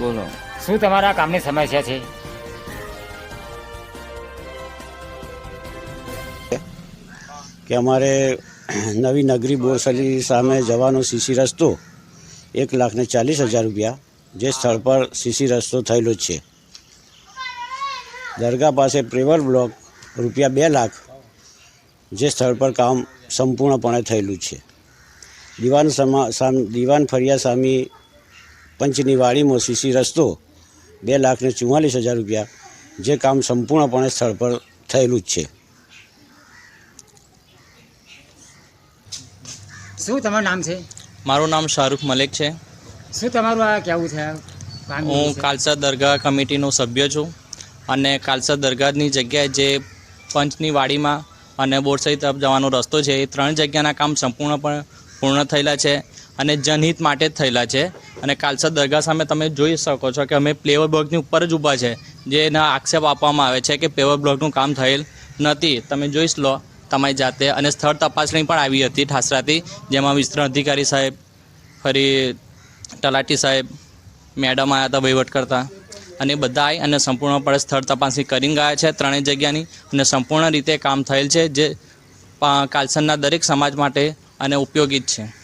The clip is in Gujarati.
બોલો. શું તમારા કામની સમસ્યા છે? કે અમારે નવી નગરી બોરસલી સામે જવાનો સીસી રસ્તો એક લાખ ને ચાલીસ હજાર રૂપિયા જે સ્થળ પર સીસી રસ્તો થયેલો છે. દરગાહ પાસે પ્રેવર બ્લોક રૂપિયા બે લાખ જે સ્થળ પર કામ સંપૂર્ણપણે થયેલું છે. દિવાન સામ દિવાન ફરિયા સામી પંચની વાડીમાં સીસી રસ્તો બે લાખ ને ચુમ્માલીસ હજાર રૂપિયા જે કામ સંપૂર્ણપણે સ્થળ પર થયેલું જ છે. શું તમારું નામ છે? મારું નામ શાહરૂખ મલિક છે. શું તમારું આ કેવું છે? હું કાલસા દરગાહ કમિટીનો સભ્ય છું અને કાલસા દરગાહની જગ્યાએ જે પંચની વાડીમાં અને બોરસઈ તરફ જવાનો રસ્તો છે એ ત્રણ જગ્યાના કામ સંપૂર્ણપણે પૂર્ણ થયેલા છે. અને જનહિત માટે જ થયેલા છે. અને કાલસા દરગાહ સામે તમે જોઈ શકો છો કે અમે પ્લેવર બ્લોકની ઉપર જ ઊભા છે. જેના આક્ષેપ આપવામાં આવે છે કે પ્લેવર બ્લોકનું કામ થયેલ નથી. તમે જોઈ લો, તમારી જાતે. અને સ્થળ તપાસણી પણ આવી હતી ઠાસરાથી, જેમાં વિસ્તરણ અધિકારી સાહેબ, ફરી તલાટી સાહેબ, મેડમ આવ્યા હતા વહીવટ કરતા. અને બધા અને સંપૂર્ણપણે સ્થળ તપાસણી કરીને ગયા છે ત્રણેય જગ્યાની. અને સંપૂર્ણ રીતે કામ થયેલ છે જે કાલસનના દરેક સમાજ માટે અને ઉપયોગી જ છે.